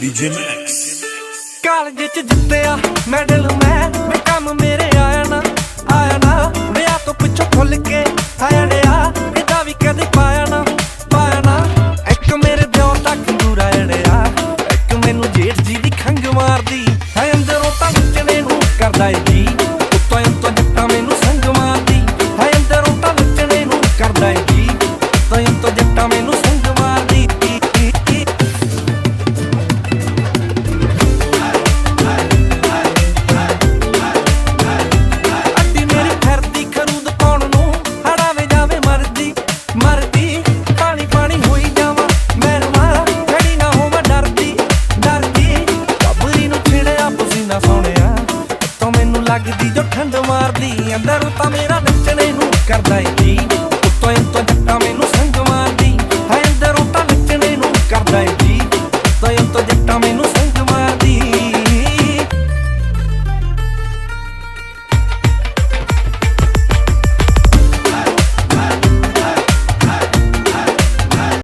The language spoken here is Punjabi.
DJ Max. ਕਾਲਜ ਚ ਜਿੱਤਿਆ ਮੈਡਲ ਮੈਂ, ਵੇ ਕੰਮ ਮੇਰੇ ਆਇਆ ਨਾ ਆਇਆ ਨਾ। ਵਿਆਹ ਤੋਂ ਪਿੱਛੋਂ ਖੁੱਲ ਕੇ ਆਇਆ ਡਿਆ, ਇਹਦਾ ਵੀ ਕਦੇ ਪਾਇਆ ਨਾ ਪਾਇਆ ਨਾ। ਇੱਕ ਮੇਰੇ ਦਿਓ ਤੱਕ ਦੂਰਾ ਅੜਿਆ ਇੱਕ ਮੈਨੂੰ ਜੇਠ ਜੀ ਦੀ ਖੰਗ ਮਾਰਦੀ ਲੱਗਦੀ ਜੋ ਠੰਡ ਮਾਰਦੀ ਅੰਦਰ ਤਾਂ ਮੇਰਾ ਨੱਚਣੇ ਨੂੰ ਕਰਦਾ ਏ ਜੀ।